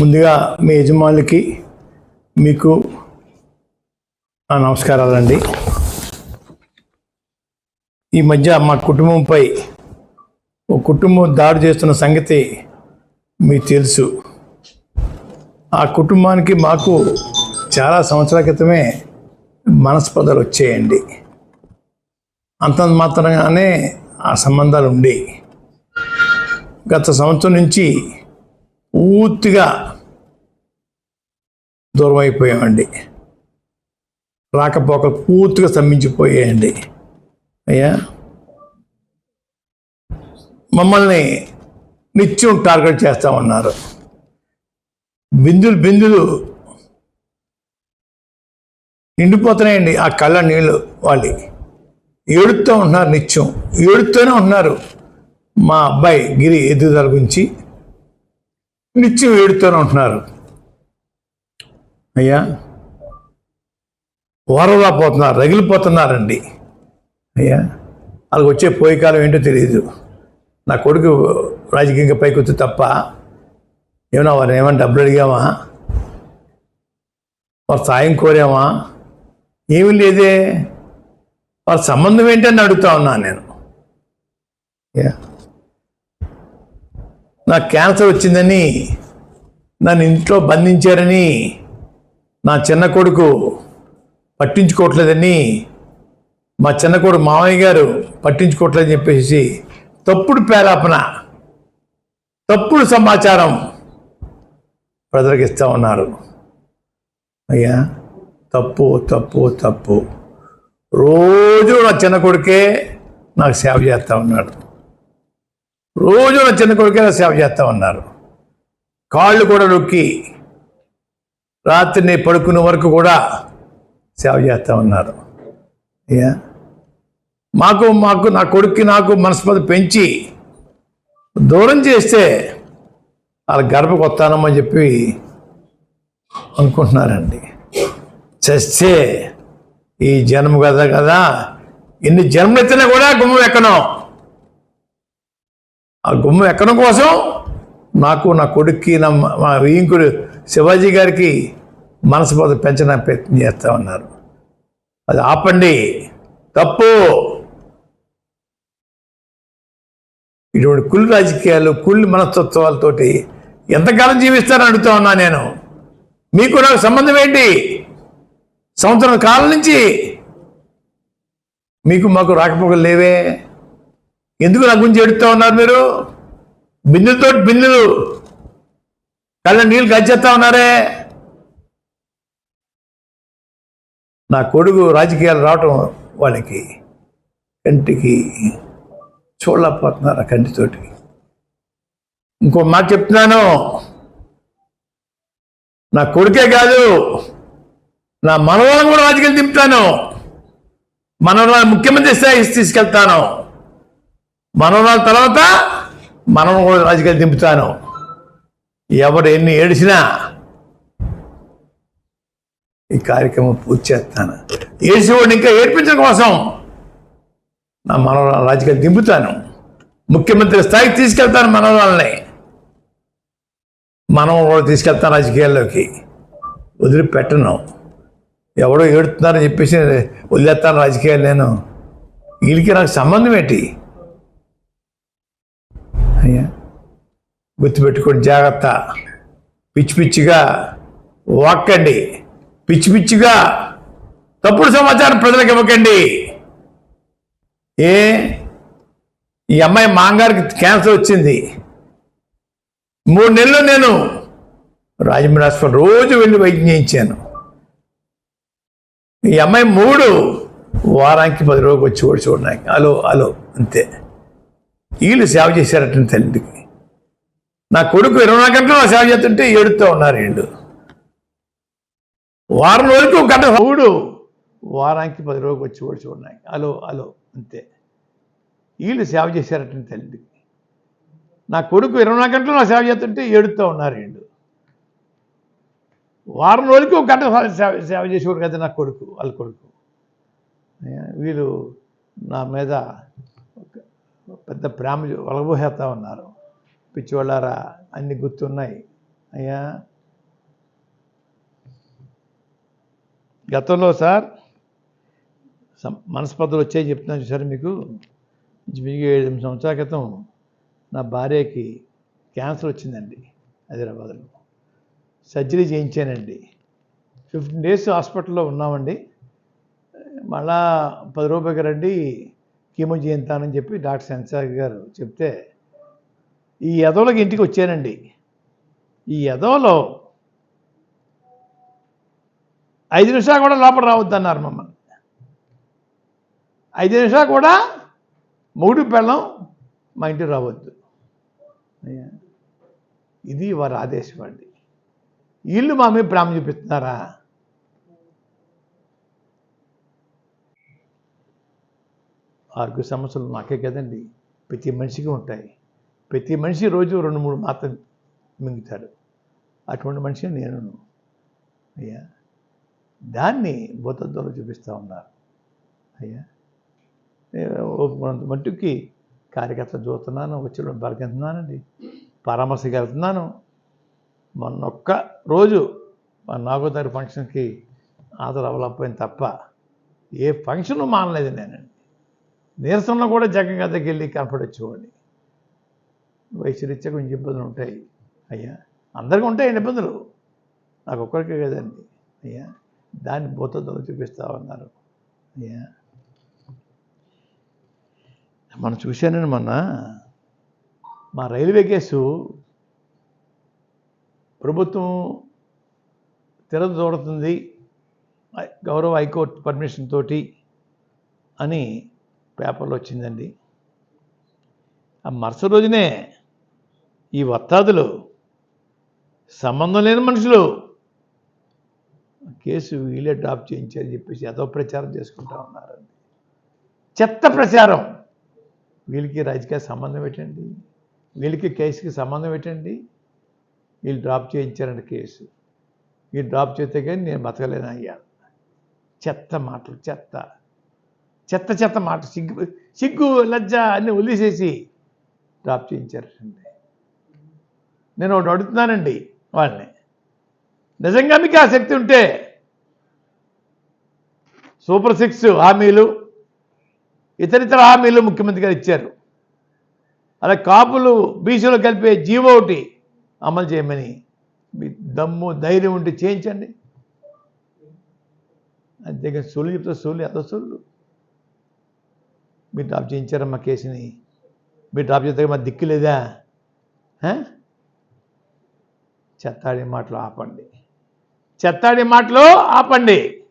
ముందుగా మీ యజమానులకి మీకు నా నమస్కారాలండి. ఈ మధ్య మా కుటుంబంపై ఓ కుటుంబం దాడి చేస్తున్న సంగతి మీకు తెలుసు. ఆ కుటుంబానికి మాకు చాలా సంవత్సరాల క్రితమే మనస్పదలు వచ్చాయండి. అంత మాత్రంగానే ఆ సంబంధాలు ఉండేవి గత సంవత్సరం నుంచి పూర్తిగా దూరం అయిపోయామండి రాకపోకలు పూర్తిగా స్తంభించిపోయాయండి. అయ్యా? మమ్మల్ని నిత్యం టార్గెట్ చేస్తూ ఉన్నారు బిందులు బిందులు నిండిపోతున్నాయండి ఆ కళ్ళ నీళ్ళు వాళ్ళు. ఏడుతూ ఉంటున్నారు నిత్యం. ఏడుతూనే ఉన్నారు మా అబ్బాయి గిరి ఎదుగుదల గురించి. నిత్యం ఏడుతూనే ఉంటున్నారు. అయ్యా వరలా పోతున్నారు రగిలిపోతున్నారండి. అయ్యా వాళ్ళకి వచ్చే పోయే కాలం ఏంటో తెలియదు నా కొడుకు రాజకీయంగా పైకి వచ్చి తప్ప ఏమన్నా వారు ఏమైనా డబ్బులు అడిగామా? వారు సాయం కోరామా? ఏమీ లేదే. వారి సంబంధం ఏంటని అడుగుతా ఉన్నాను నేను. యా నాకు క్యాన్సర్ వచ్చిందని నన్ను ఇంట్లో బంధించారని నా చిన్న కొడుకు పట్టించుకోవట్లేదని మా చిన్న కొడుకు మామయ్య గారు పట్టించుకోవట్లేదని చెప్పేసి తప్పుడు పేరాపన తప్పుడు సమాచారం ప్రజలకు ఇస్తూ ఉన్నారు. అయ్యా తప్పు తప్పు తప్పు. రోజు నా చిన్న కొడుకే నాకు సేవ చేస్తూ ఉన్నాడు. రోజు నా చిన్న కొడుకేలా సేవ చేస్తూ ఉన్నారు. కాళ్ళు కూడా నొక్కి రాత్రిని పడుకునే వరకు కూడా సేవ చేస్తూ ఉన్నారు. మాకు మాకు నా కొడుక్కి నాకు మనస్పద పెంచి దూరం చేస్తే వాళ్ళ గర్భకు చెప్పి అనుకుంటున్నారండి. చస్తే ఈ జన్మ కదా కదా ఎన్ని జన్మలు ఎత్తినా కూడా గుమ్మం ఎక్కను. ఆ గుమ్మ ఎక్కడం కోసం నాకు నా కొడుక్కి నా మా ఇంకుడు శివాజీ గారికి మనసుపోత పెంచడానికి ప్రయత్నం చేస్తూ ఉన్నారు. అది ఆపండి. తప్పు. ఇటువంటి కుళ్ళు రాజకీయాలు కుళ్ళు మనస్తత్వాలతోటి ఎంతకాలం జీవిస్తారని అడుగుతా ఉన్నా నేను. మీకు నాకు సంబంధం ఏంటి? సంవత్సరం కాలం నుంచి మీకు మాకు రాకపోకలు లేవే. ఎందుకు నా గురించి ఏడుస్తూ ఉన్నారు మీరు? బిందుతో బిందులు. కళ్ళ నీళ్ళు గచ్చేస్తా ఉన్నారే? నా కొడుకు రాజకీయాలు రావటం వాళ్ళకి కంటికి చూడలేకపోతున్నారు ఆ కంటితోటి. ఇంకో మాట చెప్తున్నాను. నా కొడుకే కాదు నా మనవాళ్ళని కూడా రాజకీయాలు దింపుతాను. మనవాళ్ళని ముఖ్యమంత్రి స్థాయి తీసుకెళ్తాను. మనవరాల తర్వాత మనం కూడా రాజకీయాలు దింపుతాను. ఎవరు ఎన్ని ఏడిచినా ఈ కార్యక్రమం పూర్తి చేస్తాను. ఏడిసేవాడిని ఇంకా ఏడిపించడం కోసం నా మనవరాలు రాజకీయాలు దింపుతాను. ముఖ్యమంత్రి స్థాయికి తీసుకెళ్తాను మనవరాలని. మనం కూడా తీసుకెళ్తాను రాజకీయాల్లోకి. వదిలిపెట్టను. ఎవడో ఏడుతున్నారని చెప్పేసి వదిలేస్తాను రాజకీయాలు నేను. వీళ్ళకి నాకు సంబంధం ఏంటి? అయ్యా. గుర్తుపెట్టుకోండి జాగ్రత్త. పిచ్చి పిచ్చిగా వాక్కండి. పిచ్చి పిచ్చిగా తప్పుడు సమాచారం ప్రజలకు ఇవ్వకండి. ఏ? ఈ అమ్మాయి మాంగారికి క్యాన్సర్ వచ్చింది. మూడు నెలలు నేను రాజమండ్రి హాస్పిటల్ రోజు వెళ్ళి వైద్యం చేయించాను. ఈ అమ్మాయి మూడు వారానికి పది రోజులు వచ్చి కూడా చూడడానికి. హలో హలో అంతే. వీళ్ళు సేవ చేశారట తల్లికి నా కొడుకు ఇరవై నాలుగు గంటలు నా సేవ చేస్తుంటే ఏడుతూ ఉన్నారు వీళ్ళు వారం రోజులకు ఒక గంట మూడు వారానికి పది రోజులు వచ్చి కూడా ఉన్నాయి అలో అలో అంతే. వీళ్ళు సేవ చేశారట తల్లికి నా కొడుకు ఇరవై నాలుగు గంటలు నా సేవ చేస్తుంటే ఏడుతూ ఉన్నారు వీళ్ళు వారం రోజులకి ఒక గంట సేవ సేవ చేసేవాడు కదా నా కొడుకు వాళ్ళ కొడుకు. వీళ్ళు నా మీద పెద్ద ప్రేమ వలబోసేస్తా ఉన్నారు. పిచ్చివాళ్ళారా అన్ని గుర్తున్నాయి. అయ్యా. గతంలో సార్ సం- మనస్పర్ధలు వచ్చాయి చెప్తున్నాను సార్ మీకు? మీకు ఏడు ఎనిమిది సంవత్సరాల క్రితం నా భార్యకి క్యాన్సర్ వచ్చిందండి హైదరాబాద్లో. సర్జరీ చేయించానండి. ఫిఫ్టీన్ డేస్ హాస్పిటల్లో ఉన్నామండి. మళ్ళా పది రూపాయలకి రండి కీమో చేయించానని చెప్పి డాక్టర్ సెన్సార్ గారు చెప్తే ఈ ఎదవలకి ఇంటికి వచ్చానండి. ఈ ఎదవలో ఐదు నిమిషాలు కూడా లోపల రావద్దన్నారు మమ్మల్ని. ఐదు నిమిషాలు కూడా మూడు పెళ్ళం మా ఇంటికి రావద్దు. ఇది వారి ఆదేశం అండి. వీళ్ళు మా మీద ప్రేమ చూపిస్తున్నారా? ఆరోగ్య సమస్యలు నాకే కదండి. ప్రతి మనిషికి ఉంటాయి. ప్రతి మనిషి రోజు రెండు మూడు మాత్రం మింగుతాడు. అటువంటి మనిషి నేను అయ్యా? దాన్ని భూతత్వంలో చూపిస్తూ ఉన్నారు. అయ్యా? నేను కొంత మట్టుకి కార్యకర్తలు చూస్తున్నాను వచ్చి బలకెళ్తున్నానండి. పరామర్శకి వెళ్తున్నాను. మొన్న ఒక్క రోజు మా నాగో ఫంక్షన్కి హాజరు అవ్వలేకపోయింది తప్ప ఏ ఫంక్షను మానలేదు నేనండి. నీరసంలో కూడా జగన్ దగ్గరికి వెళ్ళి కనపడొచ్చేవాడిని. వయసురీత్యా కొంచెం ఇబ్బందులు ఉంటాయి. అయ్యా అందరికీ ఉంటాయండి ఇబ్బందులు. నాకు ఒక్కరికే కదండి. అయ్యా దాన్ని భూతత్వం చూపిస్తా ఉన్నారు. అయ్యా మనం చూశానండి మొన్న మా రైల్వే కేసు ప్రభుత్వం తిరగ చూడుతుంది. గౌరవ హైకోర్టు పర్మిషన్ తోటి అని పేపర్లో వచ్చిందండి. ఆ మరుసటి రోజునే ఈ వత్తాదులు సంబంధం లేని మనుషులు కేసు వీళ్ళే డ్రాప్ చేయించారని చెప్పేసి ఏదో ప్రచారం చేసుకుంటా ఉన్నారండి. చెత్త ప్రచారం. వీళ్ళకి రాజకీయ సంబంధం పెట్టండి వీళ్ళకి కేసుకి సంబంధం పెట్టండి వీళ్ళు డ్రాప్ చేయించారండి కేసు. వీళ్ళు డ్రాప్ చేస్తే కానీ నేను బతకలేను చెత్త మాటలు చెత్త. చెత్త చెత్త మాట సిగ్గు సిగ్గు లజ్జ అన్ని వదిలేసేసి డ్రాప్ చేయించారండి నేను ఒకటి అడుగుతున్నానండి వాళ్ళని. నిజంగా మీకు ఆ శక్తి ఉంటే సూపర్ సిక్స్ హామీలు ఇతరితర హామీలు ముఖ్యమంత్రి గారు ఇచ్చారు. అలా కాపులు బీసీలు కలిపే జీవో ఒకటి అమలు చేయమని మీ దమ్ము ధైర్యం ఉంటే చేయించండి. అంతేగాని సొల్లు చెప్తే సొల్లు ఎంత సూళ్ళు మీరు డ్రాప్ చేయించారమ్మా కేసుని? మీరు డ్రాప్ చేస్తే మా దిక్కు లేదా? చెత్తాడి మాటలు ఆపండి. చెత్తాడి మాటలు ఆపండి.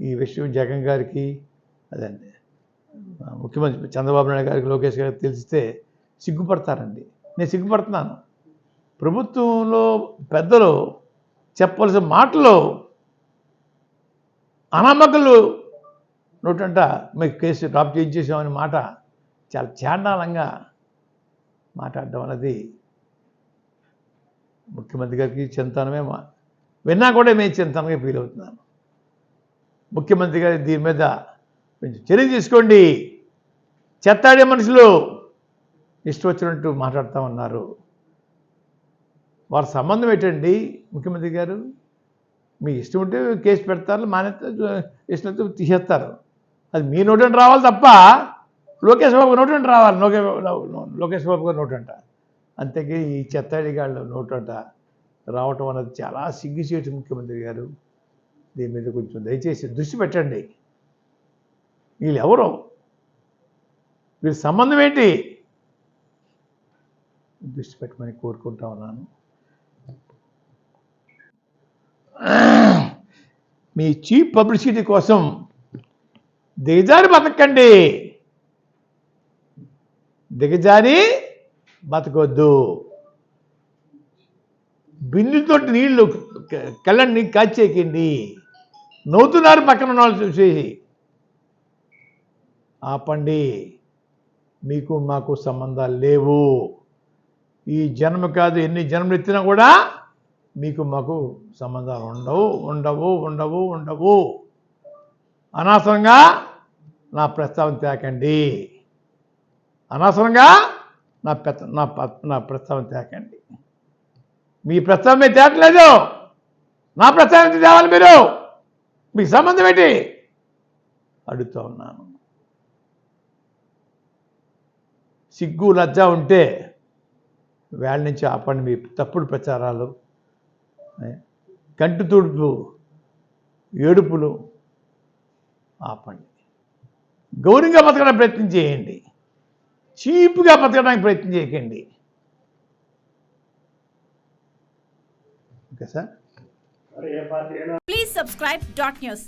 ఈ విషయం జగన్ గారికి అదండి. ముఖ్యమంత్రి చంద్రబాబు నాయుడు గారికి లోకేష్ గారికి తెలిస్తే సిగ్గుపడతారండి. నేను సిగ్గుపడుతున్నాను. ప్రభుత్వంలో పెద్దలు చెప్పవలసిన మాటలు అనామకులు నోటంట మీకు కేసు డ్రాప్ చేయించేసామని మాట చాలా చాండాలంగా మాట్లాడడం అనేది ముఖ్యమంత్రి గారికి చింతనమే మా విన్నా కూడా మేము చింతనగా ఫీల్ అవుతున్నాను ముఖ్యమంత్రి గారి దీని మీద కొంచెం చర్య తీసుకోండి. చెత్తాడే మనుషులు ఇష్టం వచ్చినట్టు మాట్లాడుతూ ఉన్నారు. వారి సంబంధం ఏంటండి ముఖ్యమంత్రి గారు? మీ ఇష్టం ఉంటే కేసు పెడతారు మానేస్తే ఇష్టంతో తీసేస్తారు. అది మీ నోటంట రావాలి తప్ప లోకేష్ బాబు నోటంట రావాలి. లోకే లోకేష్ బాబు గారు నోటంట. అంతేకి ఈ చెత్తాడిగాళ్ళ నోటంట రావటం అన్నది చాలా సిగ్గుచేటు ముఖ్యమంత్రి గారు. దీని మీద కొంచెం దయచేసి దృష్టి పెట్టండి. వీళ్ళు ఎవరు వీళ్ళ సంబంధం ఏంటి? దృష్టి పెట్టమని కోరుకుంటా ఉన్నాను. మీ చీప్ పబ్లిసిటీ కోసం దిగజారి బతకండి. దిగజారి బతకొద్దు. బిందుతో నీళ్ళు కళ్ళని కాచేకండి నవ్వుతున్నారు పక్కన వాళ్ళు చూసి ఆపండి. మీకు మాకు సంబంధాలు లేవు. ఈ జన్మ కాదు ఎన్ని జన్మలు ఎత్తినా కూడా మీకు మాకు సంబంధాలు ఉండవు ఉండవు ఉండవు ఉండవు. అనవసరంగా నా ప్రస్తావన తేకండి అనవసరంగా నా పెత్త నా ప- నా ప్రస్తావన తేకండి మీ ప్రస్తావన మీరు తేటలేదు నా ప్రస్తావన తేవాలి మీరు. మీకు సంబంధం ఏంటి? అడుగుతూ ఉన్నాను. సిగ్గు లజ్జ ఉంటే వేళ నుంచి ఆపండి మీ తప్పుడు ప్రచారాలు. కంటి తుడుపు ఏడుపులు ఆపండి. గౌరవంగా బతకడానికి ప్రయత్నం చేయండి. చీప్గా బతకడానికి ప్రయత్నం చేయకండి. Okay sir? Please subscribe dot news